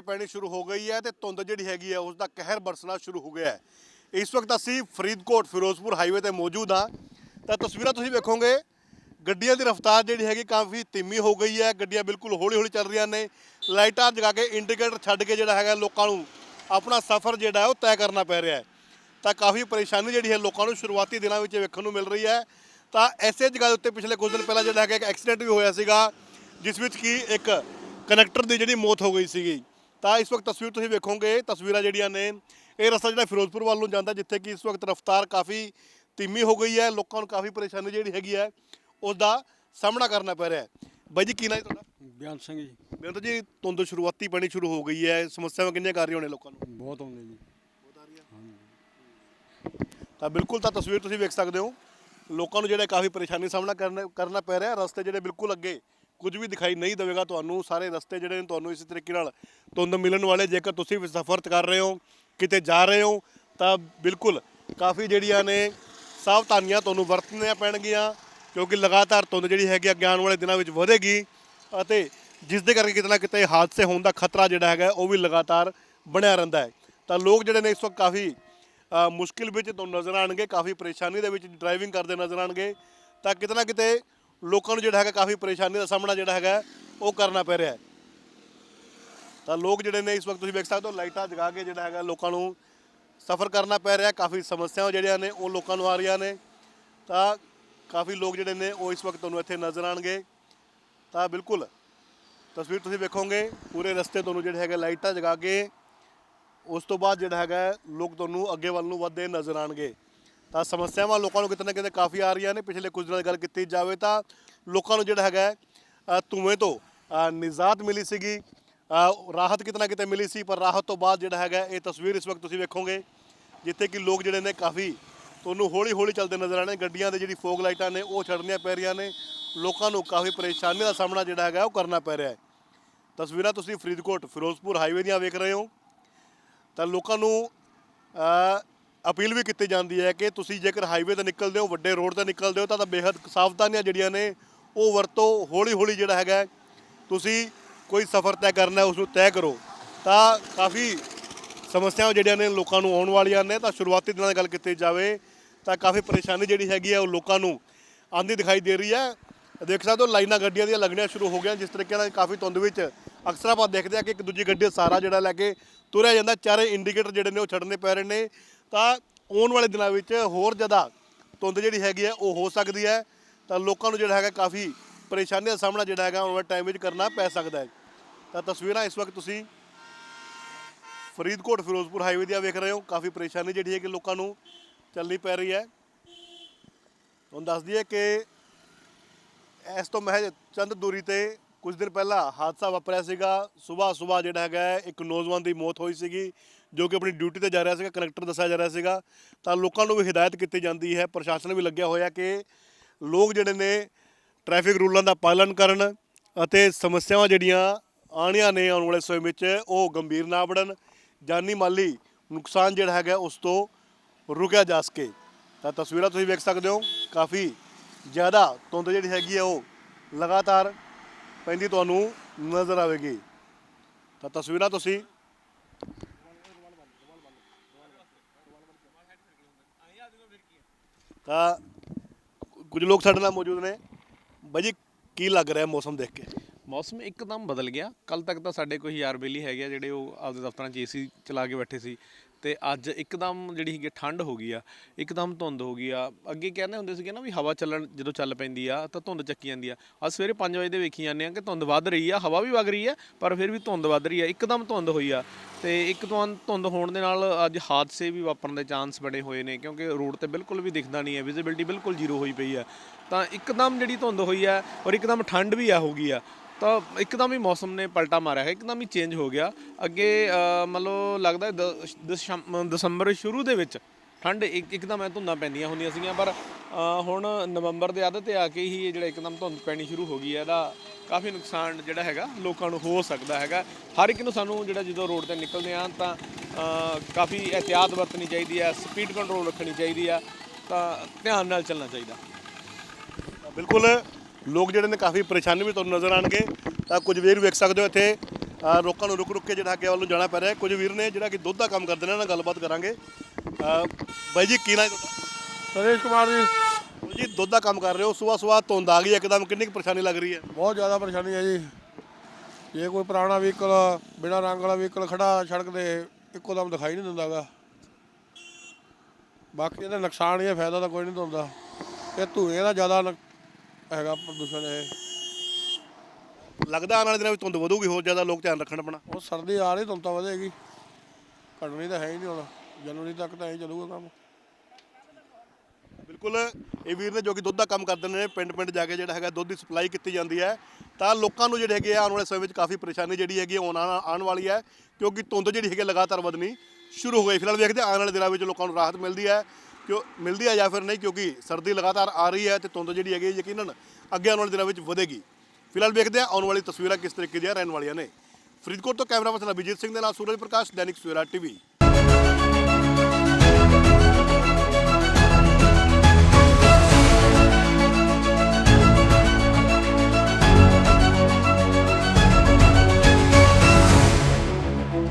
ਜੇ ਪੈਣੀ ਸ਼ੁਰੂ ਹੋ ਗਈ ਹੈ ਤੇ ਧੁੰਦ ਜਿਹੜੀ ਹੈਗੀ ਹੈ ਉਸ ਦਾ ਕਹਿਰ ਬਰਸਣਾ ਸ਼ੁਰੂ ਹੋ ਗਿਆ ਹੈ। ਇਸ ਵਕਤ ਅਸੀਂ ਫਰੀਦਕੋਟ, ਫਿਰੋਜ਼ਪੁਰ ਹਾਈਵੇ ਤੇ ਮੌਜੂਦ ਹਾਂ। ਤਾਂ ਤਸਵੀਰਾਂ ਤੁਸੀਂ ਵੇਖੋਗੇ, ਗੱਡੀਆਂ ਦੀ ਰਫ਼ਤਾਰ ਜਿਹੜੀ ਹੈਗੀ ਕਾਫੀ ਧੀਮੀ ਹੋ ਗਈ ਹੈ। ਗੱਡੀਆਂ ਬਿਲਕੁਲ ਹੌਲੀ ਹੌਲੀ ਚੱਲ ਰਹੀਆਂ ਨੇ। ਲਾਈਟਾਂ ਜਗਾ ਕੇ ਇੰਡੀਕੇਟਰ ਛੱਡ ਕੇ ਜਿਹੜਾ ਹੈਗਾ ਲੋਕਾਂ ਨੂੰ ਆਪਣਾ ਸਫ਼ਰ ਜਿਹੜਾ ਹੈ ਉਹ ਤੈਅ ਕਰਨਾ ਪੈ ਰਿਹਾ ਹੈ। ਤਾਂ ਕਾਫੀ ਪਰੇਸ਼ਾਨੀ ਜਿਹੜੀ ਹੈ ਲੋਕਾਂ ਨੂੰ ਸ਼ੁਰੂਆਤੀ ਦਿਨਾਂ ਵਿੱਚ ਵੇਖਣ ਨੂੰ ਮਿਲ ਰਹੀ ਹੈ। ਤਾਂ ਐਸੇ ਜਗ੍ਹਾ ਦੇ ਉੱਤੇ ਪਿਛਲੇ ਕੁਝ ਦਿਨ ਪਹਿਲਾਂ ਜਿਹੜਾ ਹੈਗਾ ਇੱਕ ਐਕਸੀਡੈਂਟ ਵੀ ਹੋਇਆ ਸੀਗਾ, ਜਿਸ ਵਿੱਚ ਕੀ ਇੱਕ ਕਨੈਕਟਰ ਦੀ ਜਿਹੜੀ ਮੌਤ ਹੋ ਗਈ ਸੀਗੀ। ਤਾਂ ਇਸ ਵਕਤ ਤਸਵੀਰ ਤੁਸੀਂ ਵੇਖੋਗੇ ਤਸਵੀਰਾਂ ਜਿਹੜੀਆਂ ਨੇ ਇਹ ਰਸਤਾ ਜਿਹੜਾ ਫਿਰੋਜ਼ਪੁਰ ਵੱਲ ਨੂੰ ਜਾਂਦਾ ਜਿੱਥੇ ਕਿ ਇਸ ਵਕਤ ਰਫ਼ਤਾਰ ਕਾਫੀ ਧੀਮੀ ਹੋ ਗਈ ਹੈ ਲੋਕਾਂ ਨੂੰ ਕਾਫੀ ਪਰੇਸ਼ਾਨੀ ਜਿਹੜੀ ਹੈਗੀ ਹੈ ਉਸ ਦਾ ਸਾਹਮਣਾ ਕਰਨਾ ਪੈ ਰਿਹਾ ਹੈ। ਬਾਈ ਜੀ ਕੀ ਨਾਂ ਹੈ ਤੁਹਾਡਾ? ਬਿਆਨ ਸਿੰਘ ਜੀ। ਬੇਅੰਤ ਜੀ ਧੁੰਦ ਸ਼ੁਰੂਆਤੀ ਪੈਣੀ ਸ਼ੁਰੂ ਹੋ ਗਈ ਹੈ ਸਮੱਸਿਆਵਾਂ ਕਿੰਨੀਆਂ ਕਰ ਰਹੀ ਹੋਣੇ ਲੋਕਾਂ ਨੂੰ? ਬਹੁਤ ਆਉਂਦੇ ਜੀ। ਤਾਂ ਬਿਲਕੁਲ ਤਾਂ ਤਸਵੀਰ ਤੁਸੀਂ ਵੇਖ ਸਕਦੇ ਹੋ ਲੋਕਾਂ ਨੂੰ ਜਿਹੜਾ ਕਾਫੀ ਪਰੇਸ਼ਾਨੀ ਸਾਹਮਣਾ ਕਰਨਾ ਕਰਨਾ ਪੈ ਰਿਹਾ ਰਸਤੇ ਜਿਹੜੇ ਬਿਲਕੁਲ ਅੱਗੇ ਕੁਝ ਵੀ ਦਿਖਾਈ ਨਹੀਂ ਦੇਵੇਗਾ ਤੁਹਾਨੂੰ, ਸਾਰੇ ਰਸਤੇ ਜਿਹੜੇ ਨੇ ਤੁਹਾਨੂੰ ਇਸੇ ਤਰੀਕੇ ਨਾਲ ਧੁੰਦ ਮਿਲਣ ਵਾਲੇ, ਜੇਕਰ ਤੁਸੀਂ ਵੀ ਸਫ਼ਰ ਕਰ ਰਹੇ ਹੋ, ਕਿਤੇ ਜਾ ਰਹੇ ਹੋ, ਤਾਂ ਬਿਲਕੁਲ ਕਾਫੀ ਜਿਹੜੀਆਂ ਨੇ ਸਾਵਧਾਨੀਆਂ ਤੁਹਾਨੂੰ ਵਰਤਣੀਆਂ ਪੈਣਗੀਆਂ, ਕਿਉਂਕਿ ਲਗਾਤਾਰ ਧੁੰਦ ਜਿਹੜੀ ਹੈਗੀ ਅੱਗੇ ਆਉਣ ਵਾਲੇ ਦਿਨਾਂ ਵਿੱਚ ਵਧੇਗੀ ਅਤੇ ਜਿਸ ਦੇ ਕਰਕੇ ਕਿਤੇ ਨਾ ਕਿਤੇ ਹਾਦਸੇ ਹੋਣ ਦਾ ਖਤਰਾ ਜਿਹੜਾ ਹੈਗਾ, ਉਹ ਵੀ ਲਗਾਤਾਰ ਬਣਿਆ ਰਹਿੰਦਾ ਹੈ। ਤਾਂ ਲੋਕ ਜਿਹੜੇ ਨੇ ਇਸ ਵਕਤ ਕਾਫੀ ਮੁਸ਼ਕਿਲ ਵਿੱਚ ਤੁਹਾਨੂੰ ਨਜ਼ਰ ਆਣਗੇ ਕਾਫੀ ਪਰੇਸ਼ਾਨੀ ਦੇ ਵਿੱਚ ਡਰਾਈਵਿੰਗ ਕਰਦੇ ਨਜ਼ਰ ਆਣਗੇ ਤਾਂ ਕਿਤੇ ਨਾ ਕਿਤੇ ਲੋਕਾਂ ਨੂੰ ਜਿਹੜਾ ਹੈਗਾ ਕਾਫੀ ਪਰੇਸ਼ਾਨੀ ਦਾ ਸਾਹਮਣਾ ਜਿਹੜਾ ਹੈਗਾ ਉਹ ਕਰਨਾ ਪੈ ਰਿਹਾ ਹੈ। ਤਾਂ ਲੋਕ ਜਿਹੜੇ ਨੇ ਇਸ ਵਕਤ ਤੁਸੀਂ ਵੇਖ ਸਕਦੇ ਹੋ, ਲਾਈਟਾਂ ਜਗਾ ਕੇ ਜਿਹੜਾ ਹੈਗਾ ਲੋਕਾਂ ਨੂੰ ਸਫ਼ਰ ਕਰਨਾ ਪੈ ਰਿਹਾ ਕਾਫੀ ਸਮੱਸਿਆਵਾਂ ਜਿਹੜੀਆਂ ਨੇ ਉਹ ਲੋਕਾਂ ਨੂੰ ਆ ਰਹੀਆਂ ਨੇ। ਤਾਂ ਕਾਫੀ ਲੋਕ ਜਿਹੜੇ ਨੇ ਉਹ ਇਸ ਵਕਤ ਤੁਹਾਨੂੰ ਇੱਥੇ ਨਜ਼ਰ ਆਣਗੇ ਤਾਂ ਬਿਲਕੁਲ ਤਸਵੀਰ ਤੁਸੀਂ ਵੇਖੋਗੇ, ਪੂਰੇ ਰਸਤੇ ਤੁਹਾਨੂੰ ਜਿਹੜੇ ਹੈਗਾ ਲਾਈਟਾਂ ਜਗਾ ਕੇ ਉਸ ਤੋਂ ਬਾਅਦ ਜਿਹੜਾ ਹੈਗਾ ਲੋਕ ਤੁਹਾਨੂੰ ਅੱਗੇ ਵੱਲ ਨੂੰ ਵੱਧਦੇ ਨਜ਼ਰ ਆਣਗੇ ਤਾਂ ਸਮੱਸਿਆਵਾਂ ਲੋਕਾਂ ਨੂੰ ਕਿਤੇ ਨਾ ਕਿਤੇ ਕਾਫੀ ਆ ਰਹੀਆਂ ਨੇ। ਪਿਛਲੇ ਕੁਝ ਦਿਨਾਂ ਦੀ ਗੱਲ ਕੀਤੀ ਜਾਵੇ ਤਾਂ ਲੋਕਾਂ ਨੂੰ ਜਿਹੜਾ ਹੈਗਾ ਹੈ, ਧੂਏ ਤੋਂ ਨਿਜ਼ਾਤ ਮਿਲੀ ਸੀਗੀ। ਰਾਹਤ ਕਿਤੇ ਨਾ ਕਿਤੇ ਮਿਲੀ ਸੀ ਪਰ ਰਾਹਤ ਤੋਂ ਬਾਅਦ ਜਿਹੜਾ ਹੈਗਾ ਇਹ ਤਸਵੀਰ ਇਸ ਵਕਤ ਤੁਸੀਂ ਵੇਖੋਗੇ ਜਿੱਥੇ ਕਿ ਲੋਕ ਜਿਹੜੇ ਨੇ ਕਾਫੀ ਤੁਹਾਨੂੰ ਹੌਲੀ ਹੌਲੀ ਚੱਲਦੇ ਨਜ਼ਰ ਆਣੇ ਗੱਡੀਆਂ ਦੇ ਜਿਹੜੀ ਫੋਗ ਲਾਈਟਾਂ ਨੇ ਉਹ ਛੱਡਣੀਆਂ ਪੈ ਰਹੀਆਂ ਨੇ। ਲੋਕਾਂ ਨੂੰ ਕਾਫੀ ਪਰੇਸ਼ਾਨੀ ਦਾ ਸਾਹਮਣਾ ਜਿਹੜਾ ਹੈਗਾ ਉਹ ਕਰਨਾ ਪੈ ਰਿਹਾ ਹੈ। ਤਸਵੀਰਾਂ ਤੁਸੀਂ ਫਰੀਦਕੋਟ ਫਿਰੋਜ਼ਪੁਰ ਹਾਈਵੇ ਦੀਆਂ ਵੇਖ ਰਹੇ ਹੋ। ਤਾਂ ਲੋਕਾਂ ਨੂੰ ਅਪੀਲ ਵੀ ਕੀਤੀ ਜਾਂਦੀ ਹੈ ਕਿ ਤੁਸੀਂ ਜੇਕਰ ਹਾਈਵੇ ਤੇ ਨਿਕਲਦੇ ਹੋ, ਵੱਡੇ ਰੋਡ ਤੇ ਨਿਕਲਦੇ ਹੋ, ਤਾਂ ਤਾਂ ਬੇਹੱਦ ਸਾਵਧਾਨੀਆਂ ਜਿਹੜੀਆਂ ਨੇ, ਉਹ ਵਰਤੋ ਹੌਲੀ ਹੌਲੀ ਜਿਹੜਾ ਹੈਗਾ ਤੁਸੀਂ ਕੋਈ ਸਫ਼ਰ ਤੈਅ ਕਰਨਾ ਹੈ ਉਸ ਨੂੰ ਤੈਅ ਕਰੋ। ਤਾਂ ਕਾਫੀ ਸਮੱਸਿਆਵਾਂ ਜਿਹੜੀਆਂ ਨੇ ਲੋਕਾਂ ਨੂੰ ਆਉਣ ਵਾਲੀਆਂ ਨੇ, ਤਾਂ ਸ਼ੁਰੂਆਤੀ ਦਿਨਾਂ ਦੀ ਗੱਲ ਕੀਤੀ ਜਾਵੇ, ਤਾਂ ਕਾਫੀ ਪਰੇਸ਼ਾਨੀ ਜਿਹੜੀ ਹੈਗੀ ਹੈ, ਉਹ ਲੋਕਾਂ ਨੂੰ ਆਂਦੀ ਦਿਖਾਈ ਦੇ ਰਹੀ ਹੈ। ਦੇਖ ਸਕਦੇ ਹੋ, ਲਾਈਨਾਂ ਗੱਡੀਆਂ ਦੀਆਂ ਲੱਗਣੀਆਂ ਸ਼ੁਰੂ ਹੋ ਗਈਆਂ, ਜਿਸ ਤਰੀਕੇ ਨਾਲ ਕਾਫੀ ਧੁੰਦ ਵਿੱਚ ਅਕਸਰ ਆਪਾਂ ਦੇਖਦੇ ਆ ਕਿ ਇੱਕ ਦੂਜੀ ਗੱਡੀ ਦਾ ਸਾਰਾ ਜਿਹੜਾ ਲੈ ਕੇ ਤੁਰਿਆ ਜਾਂਦਾ, ਚਾਰੇ ਇੰਡੀਕੇਟਰ ਜਿਹੜੇ ਨੇ ਉਹ ਛੱਡਣੇ ਪੈ ਰਹੇ ਨੇ। ਤਾਂ ਆਉਣ ਵਾਲੇ ਦਿਨਾਂ ਵਿੱਚ ਹੋਰ ਜ਼ਿਆਦਾ ਧੁੰਦ ਜਿਹੜੀ ਹੈਗੀ ਹੈ, ਉਹ ਹੋ ਸਕਦੀ ਹੈ। ਤਾਂ ਲੋਕਾਂ ਨੂੰ ਜਿਹੜਾ ਹੈਗਾ ਕਾਫੀ ਪਰੇਸ਼ਾਨੀ ਦਾ ਸਾਹਮਣਾ ਜਿਹੜਾ ਹੈਗਾ, ਆਉਣ ਵਾਲੇ ਟਾਈਮ ਵਿੱਚ ਕਰਨਾ ਪੈ ਸਕਦਾ ਹੈ। ਤਾਂ ਤਸਵੀਰਾਂ ਇਸ ਵਕਤ ਤੁਸੀਂ ਫਰੀਦਕੋਟ, ਫਿਰੋਜ਼ਪੁਰ ਹਾਈਵੇ ਦੀਆਂ ਵੇਖ ਰਹੇ ਹੋ। ਕਾਫੀ ਪਰੇਸ਼ਾਨੀ ਜਿਹੜੀ ਹੈ ਕਿ ਲੋਕਾਂ ਨੂੰ ਚੱਲਣੀ ਪੈ ਰਹੀ ਹੈ। ਤੁਹਾਨੂੰ ਦੱਸ ਦਈਏ ਕਿ ਇਸ ਤੋਂ ਮਹਿਜ ਚੰਦ ਦੂਰੀ ਤੇ ਕੁਝ ਦਿਨ ਪਹਿਲਾਂ ਹਾਦਸਾ ਵਾਪਰਿਆ ਸੀਗਾ। ਸਵੇਰ ਸਵੇਰ ਜਿਹੜਾ ਹੈਗਾ ਹੈ, ਇੱਕ ਨੌਜਵਾਨ ਦੀ ਮੌਤ ਹੋਈ ਸੀਗੀ ਜੋ ਕਿ ਆਪਣੀ ਡਿਊਟੀ ਤੇ ਜਾ ਰਿਹਾ ਸੀਗਾ ਕਨੈਕਟਰ ਦੱਸਿਆ ਜਾ ਰਿਹਾ ਸੀਗਾ। ਤਾਂ ਲੋਕਾਂ ਨੂੰ ਵੀ ਹਦਾਇਤ ਕੀਤੀ ਜਾਂਦੀ ਹੈ ਪ੍ਰਸ਼ਾਸਨ ਵੀ ਲੱਗਿਆ ਹੋਇਆ ਕਿ ਲੋਕ ਜਿਹੜੇ ਨੇ ਟ੍ਰੈਫਿਕ ਰੂਲਾਂ ਦਾ ਪਾਲਣ ਕਰਨ ਅਤੇ ਸਮੱਸਿਆਵਾਂ ਜਿਹੜੀਆਂ ਆਣੀਆਂ ਨੇ ਆਉਣ ਵਾਲੇ ਸਮੇਂ ਵਿੱਚ ਉਹ ਗੰਭੀਰ ਨਾ ਬਣਨ। ਜਾਨੀ ਮਾਲੀ ਨੁਕਸਾਨ ਜਿਹੜਾ ਹੈਗਾ ਉਸ ਤੋਂ ਰੁਕਿਆ ਜਾ ਸਕੇ। ਤਾਂ ਤਸਵੀਰਾਂ ਤੁਸੀਂ ਵੇਖ ਸਕਦੇ ਹੋ ਕਾਫੀ ਜ਼ਿਆਦਾ ਧੁੰਦ ਜਿਹੜੀ ਹੈਗੀ ਹੈ ਉਹ ਲਗਾਤਾਰ ਪੈਂਦੀ ਤੁਹਾਨੂੰ ਨਜ਼ਰ ਆਵੇਗੀ। ਤਾਂ ਤਸਵੀਰਾਂ ਤੁਸੀਂ ਤਾਂ ਕੁਝ ਲੋਕ ਸਾਡੇ ਨਾਲ ਮੌਜੂਦ ਨੇ। ਬਾਈ ਜੀ, ਕੀ ਲੱਗ ਰਿਹਾ ਮੌਸਮ ਦੇਖ ਕੇ? ਮੌਸਮ ਇੱਕਦਮ ਬਦਲ ਗਿਆ। ਕੱਲ ਤੱਕ ਤਾਂ ਸਾਡੇ ਕੋਈ ਯਾਰ ਬੇਲੀ ਹੈਗੇ ਆ ਜਿਹੜੇ ਉਹ ਆਪਦੇ ਦਫ਼ਤਰਾਂ 'ਚ ਏਸੀ ਚਲਾ ਕੇ ਬੈਠੇ ਸੀ। ਤੇ ਅੱਜ ਇੱਕਦਮ ਜਿਹੜੀ ਹੈਗੀ ਠੰਡ ਹੋ ਗਈ ਆ, ਇੱਕਦਮ ਧੁੰਦ ਹੋ ਗਈ ਆ। ਅੱਗੇ ਕਹਿੰਦੇ ਹੁੰਦੇ ਸੀਗੇ ਨਾ ਵੀ ਹਵਾ ਚੱਲਣ ਜਦੋਂ ਚੱਲ ਪੈਂਦੀ ਆ ਤਾਂ ਧੁੰਦ ਚੱਕੀ ਜਾਂਦੀ ਆ। ਅੱਜ ਸਵੇਰੇ 5 ਵਜੇ ਦੇ ਵੇਖੀ ਜਾਂਦੇ ਆ ਕਿ ਧੁੰਦ ਵੱਧ ਰਹੀ ਆ, ਹਵਾ ਵੀ ਵਗ ਰਹੀ ਆ, ਪਰ ਫਿਰ ਵੀ ਧੁੰਦ ਵੱਧ ਰਹੀ ਆ, ਇੱਕਦਮ ਧੁੰਦ ਹੋਈ ਆ। ਤੇ ਇੱਕ ਧੁੰਦ ਹੋਣ ਦੇ ਨਾਲ ਅੱਜ ਹਾਦਸੇ ਵੀ ਵਾਪਰਨ ਦੇ ਚਾਂਸ ਬਣੇ ਹੋਏ ਨੇ, ਕਿਉਂਕਿ ਰੋਡ ਤੇ ਬਿਲਕੁਲ ਵੀ ਦਿਖਦਾ ਨਹੀਂ ਹੈ ਵਿਜ਼ਿਬਿਲਟੀ ਬਿਲਕੁਲ ਜ਼ੀਰੋ ਹੋਈ ਪਈ ਆ। ਤਾਂ ਇੱਕਦਮ ਜਿਹੜੀ ਧੁੰਦ ਹੋਈ ਆ ਔਰ ਇੱਕਦਮ ਠੰਡ ਵੀ ਆ ਹੋ ਗਈ ਆ। ਤਾਂ ਇੱਕਦਮ ਹੀ ਮੌਸਮ ਨੇ ਪਲਟਾ ਮਾਰਿਆ ਹੈ, ਇੱਕਦਮ ਹੀ ਚੇਂਜ ਹੋ ਗਿਆ। ਅੱਗੇ ਮਤਲਬ ਲੱਗਦਾ ਦ- ਦਸ਼ਮ- ਦਸੰਬਰ ਸ਼ੁਰੂ ਦੇ ਵਿੱਚ ਠੰਡ ਇੱਕ ਇੱਕਦਮ ਐ ਧੁੰਦਾਂ ਪੈਂਦੀਆਂ ਹੁੰਦੀਆਂ ਸੀਗੀਆਂ, ਪਰ ਹੁਣ ਨਵੰਬਰ ਦੇ ਅੱਧ ਤੇ ਆ ਕੇ ਹੀ ਇਹ ਜਿਹੜਾ ਇੱਕਦਮ ਧੁੰਦ ਪੈਣੀ ਸ਼ੁਰੂ ਹੋ ਗਈ ਹੈ, ਇਹਦਾ ਕਾਫੀ ਨੁਕਸਾਨ ਜਿਹੜਾ ਹੈਗਾ ਲੋਕਾਂ ਨੂੰ ਹੋ ਸਕਦਾ ਹੈਗਾ। ਹਰ ਇੱਕ ਨੂੰ ਸਾਨੂੰ ਜਿਹੜਾ ਜਦੋਂ ਰੋਡ ਤੇ ਨਿਕਲਦੇ ਆ ਤਾਂ ਕਾਫੀ ਇhtiyਾਤ ਵਰਤਣੀ ਚਾਹੀਦੀ ਹੈ ਸਪੀਡ ਕੰਟਰੋਲ ਰੱਖਣੀ ਚਾਹੀਦੀ ਆ ਤਾਂ ਧਿਆਨ ਨਾਲ ਚੱਲਣਾ ਚਾਹੀਦਾ। ਬਿਲਕੁਲ ਲੋਕ ਜਿਹੜੇ ਨੇ ਕਾਫੀ ਪਰੇਸ਼ਾਨੀ ਵੀ ਤੁਹਾਨੂੰ ਨਜ਼ਰ ਆਣਗੇ ਤਾਂ ਕੁਝ ਵੀਰ ਵੇਖ ਸਕਦੇ ਹੋ ਇੱਥੇ। ਲੋਕਾਂ ਨੂੰ ਰੁਕ ਰੁਕ ਕੇ ਜਿਹੜਾ ਅੱਗੇ ਵੱਲ ਨੂੰ ਜਾਣਾ ਪੈ ਰਿਹਾ। ਕੁਝ ਵੀਰ ਨੇ ਜਿਹੜਾ ਕਿ ਦੁੱਧ ਦਾ ਕੰਮ ਕਰਦੇ ਨੇ ਉਹਨਾਂ ਨਾਲ ਗੱਲਬਾਤ ਕਰਾਂਗੇ। ਬਾਈ ਜੀ ਕੀ ਨਾਮ ਤੁਹਾਡਾ? ਨਰੇਸ਼ ਕੁਮਾਰ ਜੀ। ਜੀ ਦੁੱਧ ਦਾ ਕੰਮ ਕਰ ਰਹੇ ਹੋ। ਸਵੇਰ ਸਵੇਰ ਧੁੰਦ ਆ ਗਈ ਇੱਕਦਮ ਕਿੰਨੀ ਕੁ ਪਰੇਸ਼ਾਨੀ ਲੱਗ ਰਹੀ ਹੈ? ਬਹੁਤ ਜ਼ਿਆਦਾ ਪਰੇਸ਼ਾਨੀ ਹੈ ਜੀ। ਜੇ ਕੋਈ ਪੁਰਾਣਾ ਵਹੀਕਲ ਬਿਨਾਂ ਰੰਗ ਵਾਲਾ ਵਹੀਕਲ ਖੜਾ ਸੜਕ ਤੇ ਇੱਕੋ ਦਮ ਦਿਖਾਈ ਨਹੀਂ ਦਿੰਦਾਗਾ ਬਾਕੀ ਇਹਦਾ ਨੁਕਸਾਨ ਹੀ ਹੈ ਫਾਇਦਾ ਤਾਂ ਕੋਈ ਨਹੀਂ ਹੁੰਦਾ ਇਹ ਧੂਏ ਦਾ ਜ਼ਿਆਦਾ ਹੈਗਾ ਪ੍ਰਦੂਸ਼ਣ ਇਹ। ਲੱਗਦਾ ਆਉਣ ਵਾਲੇ ਦਿਨਾਂ ਵਿੱਚ ਧੁੰਦ ਵਧੂਗੀ ਹੋਰ ਜ਼ਿਆਦਾ ਲੋਕ ਧਿਆਨ ਰੱਖਣ ਆਪਣਾ। ਉਹ ਸਰਦੀ ਆ ਰਹੀ ਤੁਮ ਤਾਂ ਵਧੇਗੀ। ਘਟਣੀ ਤਾਂ ਹੈ ਹੀ ਨਹੀਂ ਹੁਣ। ਜਨਵਰੀ ਤੱਕ ਤਾਂ ਐਂ ਚੱਲੂਗਾ ਕੰਮ। ਬਿਲਕੁਲ ਇਹ ਵੀਰ ਨੇ ਜੋ ਕਿ ਦੁੱਧ ਦਾ ਕੰਮ ਕਰਦੇ ਨੇ ਪਿੰਡ ਪਿੰਡ ਜਾ ਕੇ ਜਿਹੜਾ ਹੈਗਾ ਦੁੱਧ ਦੀ ਸਪਲਾਈ ਕੀਤੀ ਜਾਂਦੀ ਹੈ। ਤਾਂ ਲੋਕਾਂ ਨੂੰ ਜਿਹੜੇ ਹੈਗੇ ਆ ਆਉਣ ਵਾਲੇ ਸਮੇਂ ਵਿੱਚ ਕਾਫੀ ਪਰੇਸ਼ਾਨੀ ਜਿਹੜੀ ਹੈਗੀ ਆਉਣ ਆਉਣ ਵਾਲੀ ਹੈ। ਕਿਉਂਕਿ ਧੁੰਦ ਜਿਹੜੀ ਹੈਗੀ ਲਗਾਤਾਰ ਵਧਣੀ ਸ਼ੁਰੂ ਹੋ ਗਈ। ਫਿਲਹਾਲ ਵੇਖਦੇ ਹਾਂ ਆਉਣ ਵਾਲੇ ਦਿਨਾਂ ਵਿੱਚ ਲੋਕਾਂ ਨੂੰ ਰਾਹਤ ਮਿਲਦੀ ਹੈ। ਕਿਉਂ ਮਿਲਦੀ ਹੈ ਜਾਂ ਫਿਰ ਨਹੀਂ? ਕਿਉਂਕਿ ਸਰਦੀ ਲਗਾਤਾਰ ਆ ਰਹੀ ਹੈ ਤੇ ਧੁੰਦ ਜਿਹੜੀ ਹੈਗੀ ਯਕੀਨਨ ਅੱਗੇ ਆਉਣ ਵਾਲੇ ਦਿਨਾਂ ਵਿੱਚ ਵਧੇਗੀ। ਫਿਲਹਾਲ ਵੇਖਦੇ ਹਾਂ ਆਉਣ ਵਾਲੀ ਤਸਵੀਰਾਂ ਕਿਸ ਤਰੀਕੇ ਦੀਆਂ ਰਹਿਣ ਵਾਲੀਆਂ ਨੇ। ਫਰੀਦਕੋਟ ਤੋਂ ਕੈਮਰਾ ਪਰਸਨ ਅਭਿਜੀਤ ਸਿੰਘ ਦੇ ਨਾਲ ਸੂਰਜ ਪ੍ਰਕਾਸ਼, ਦੈਨਿਕ ਸਵੇਰਾ ਟੀਵੀ।